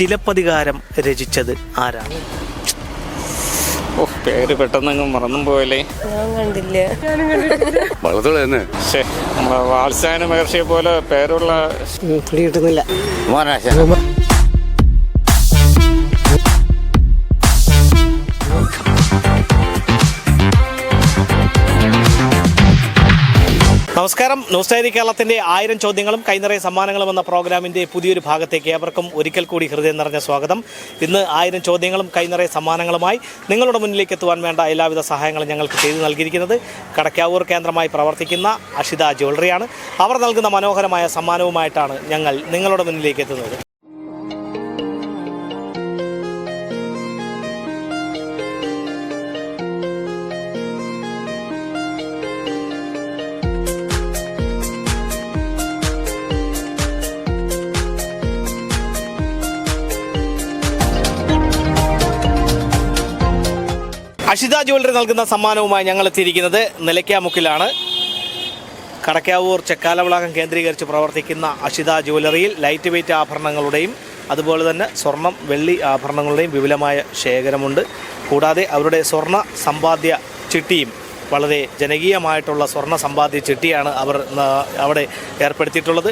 ചിലപ്പതികാരം രചിച്ചത് ആരാണ്? ഓ പേര് പെട്ടെന്നങ്ങ് മറന്നും പോയല്ലേ? വാത്സായന മഹർഷിയെ പോലെ പേരുള്ള പിടികിട്ടുന്നില്ല നമസ്കാരം. ന്യൂസ് ഡയറി കേരളത്തിന്റെ ആയിരം ചോദ്യങ്ങളും കൈനിറയ സമ്മാനങ്ങളും എന്ന പ്രോഗ്രാമിന്റെ പുതിയൊരു ഭാഗത്തേക്ക് ഏവർക്കും ഒരിക്കൽ കൂടി ഹൃദയം നിറഞ്ഞ സ്വാഗതം. ഇന്ന് ആയിരം ചോദ്യങ്ങളും കൈനിറയ സമ്മാനങ്ങളുമായി നിങ്ങളുടെ മുന്നിലേക്ക് എത്തുവാൻ വേണ്ട എല്ലാവിധ സഹായങ്ങളും ഞങ്ങൾക്ക് ചെയ്തു നൽകിയിരിക്കുന്നത് കടക്കാവൂർ കേന്ദ്രമായി പ്രവർത്തിക്കുന്ന അഷിത ജ്വല്ലറിയാണ്. അവർ നൽകുന്ന മനോഹരമായ സമ്മാനവുമായിട്ടാണ് ഞങ്ങൾ നിങ്ങളുടെ മുന്നിലേക്ക് എത്തുന്നത്. അഷിത ജ്വല്ലറി നൽകുന്ന സമ്മാനവുമായി ഞങ്ങൾ എത്തിയിരിക്കുന്നത് നിലയ്ക്കാമുക്കിലാണ്. കടക്കാവൂർ ചെക്കാലവിളാകം കേന്ദ്രീകരിച്ച് പ്രവർത്തിക്കുന്ന അഷിത ജ്വല്ലറിയിൽ ലൈറ്റ് വെയ്റ്റ് ആഭരണങ്ങളുടെയും അതുപോലെ തന്നെ സ്വർണം വെള്ളി ആഭരണങ്ങളുടെയും വിപുലമായ ശേഖരമുണ്ട്. കൂടാതെ അവരുടെ സ്വർണ സമ്പാദ്യ ചിട്ടിയും വളരെ ജനകീയമായിട്ടുള്ള സ്വർണ സമ്പാദ്യ ചിട്ടിയാണ് അവർ അവിടെ ഏർപ്പെടുത്തിയിട്ടുള്ളത്.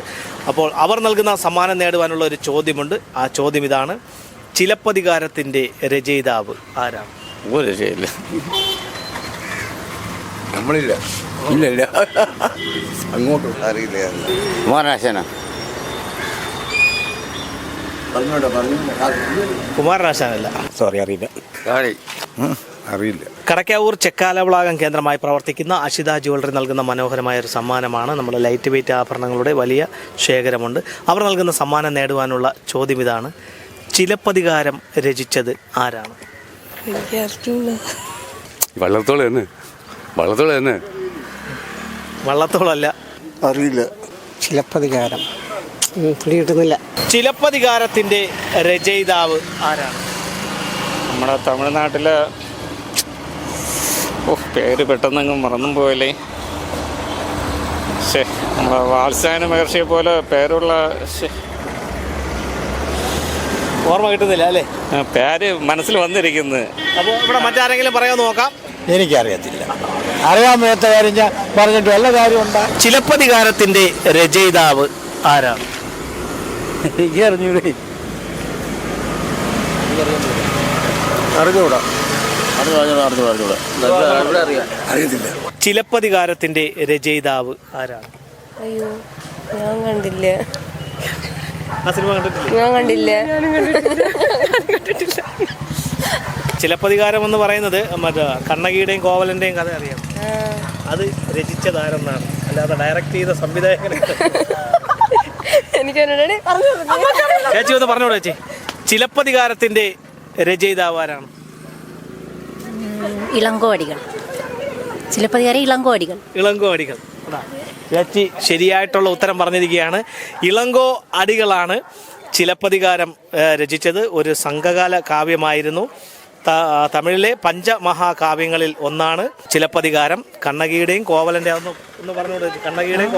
അപ്പോൾ അവർ നൽകുന്ന സമ്മാനം നേടുവാനുള്ള ഒരു ചോദ്യമുണ്ട്. ആ ചോദ്യം ഇതാണ് ചിലപ്പതികാരത്തിന്റെ രചയിതാവ് ആരാണ്? ഒരു രക്ഷയില്ല നമ്മളില്ല. ഇല്ല ഇല്ല അങ്ങോട്ട് അറിയില്ല. കുമാരനാശന. കുമാരനാശാനല്ല. സോറി അറിയില്ല. അറിയില്ല. കടക്കാവൂർ ചെക്കാലവിളാകം കേന്ദ്രമായി പ്രവർത്തിക്കുന്ന അഷിത ജ്വല്ലറി നൽകുന്ന മനോഹരമായ ഒരു സമ്മാനമാണ് നമ്മുടെ ലൈറ്റ് വെയിറ്റ് ആഭരണങ്ങളുടെ വലിയ ശേഖരമുണ്ട്. അവർ നൽകുന്ന സമ്മാനം നേടുവാനുള്ള ചോദ്യം ഇതാണ്. ചിലപ്പതികാരം രചിച്ചത് ആരാണ്? വള്ളത്തോൾ തന്നെ. വള്ളത്തോൾ തന്നെ. വള്ളത്തോളല്ല. അറിയില്ല. ചിലപ്പതികാരം. കിട്ടുന്നില്ല ചിലപ്പതികാരത്തിന്റെ രചയിതാവ് ആരാണ്? നമ്മുടെ തമിഴ്നാട്ടിലെ ഓ പേര് പെട്ടെന്നങ്ങ് മറന്നും പോയല്ലേ. ശേ നമ്മളെ വാത്സായന മഹർഷിയെ പോലെ പേരുള്ള ശ്ശേ, ഓർമ്മ കിട്ടുന്നില്ല അല്ലേ? പേര് മനസ്സിൽ വന്നിരിക്കുന്നത് അപ്പോൾ ഇവിടെ മറ്റാരെങ്കിലും പറയാൻ നോക്കാം? എനിക്കറിയത്തില്ല. അറിയാൻ മേത്ത കാര്യം ഞാൻ പറഞ്ഞിട്ട് വല്ല കാര്യമുണ്ടാ ചിലപ്പതികാരത്തിന്റെ രചയിതാവ് ആരാണ് എനിക്ക് അറിഞ്ഞൂടെ. അറിഞ്ഞൂടാ അറിയത്തില്ല. ചിലപ്പതികാരത്തിന്റെ രചയിതാവ് ആരാണ് അയ്യോ ഞാൻ കണ്ടില്ല. ഞാൻ കണ്ടില്ല. ചിലപ്പതികാരം എന്ന് പറയുന്നത് മറ്റേ കണ്ണകിയുടെയും കോവലന്റെയും കഥ അറിയാം. അത് രചിച്ചതാരെന്നാണ്. അല്ലാതെ ഡയറക്റ്റ് ചെയ്ത സംവിധായകൻ എനിക്ക്. ചേച്ചി ഒന്ന് പറഞ്ഞോളൂ ചേച്ചി. ചിലപ്പതികാരത്തിന്റെ രചയിതാവ് ആരാണ് ഇളങ്കോടികൾ ചിലപ്പതികാരം ഇളങ്കോടികൾ ഇളങ്കോ അടികൾ. അതാ. ചേച്ചി ശരിയായിട്ടുള്ള ഉത്തരം പറഞ്ഞിരിക്കുകയാണ്. ഇളങ്കോ അടികളാണ് ചിലപ്പതികാരം രചിച്ചത്. ഒരു സംഘകാല കാവ്യമായിരുന്നു. തമിഴിലെ പഞ്ചമഹാകാവ്യങ്ങളിൽ ഒന്നാണ് ചിലപ്പതികാരം. കണ്ണകിയുടെയും കോവലന്റെ ഒന്ന് കണ്ണകിയുടെയും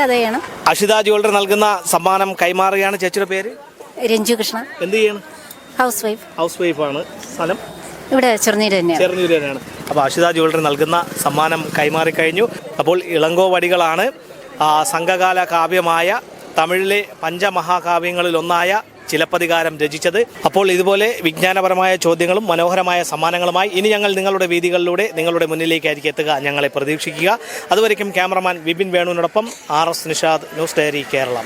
കഥയാണ്. അഷിത ജ്വല്ലറി നൽകുന്ന സമ്മാനം കൈമാറുകയാണ് ചേച്ചിയുടെ പേര്? രഞ്ജു കൃഷ്ണ. എന്ത് ചെയ്യണം? House wife. ഹൗസ് വൈഫാണ്. സ്ഥലം? ഇവിടെ ചെറുനീര് തന്നെയാണ്. ചെറുനീര് തന്നെയാണ്. അപ്പോൾ അഷിത ജ്വല്ലറി നൽകുന്ന സമ്മാനം കൈമാറിക്കഴിഞ്ഞു അപ്പോൾ ഇളങ്കോ വടികളാണ് സംഘകാല കാവ്യമായ തമിഴിലെ പഞ്ചമഹാകാവ്യങ്ങളിൽ ഒന്നായ ചിലപ്പതികാരം രചിച്ചത്. അപ്പോൾ ഇതുപോലെ വിജ്ഞാനപരമായ ചോദ്യങ്ങളും മനോഹരമായ സമ്മാനങ്ങളുമായി ഇനി ഞങ്ങൾ നിങ്ങളുടെ വീതികളിലൂടെ നിങ്ങളുടെ മുന്നിലേക്കായിരിക്കും എത്തുക ഞങ്ങളെ പ്രതീക്ഷിക്കുക. അതുവരയ്ക്കും cameraman Vipin വേണുവിനോടൊപ്പം R S Nishad news diary Keralam.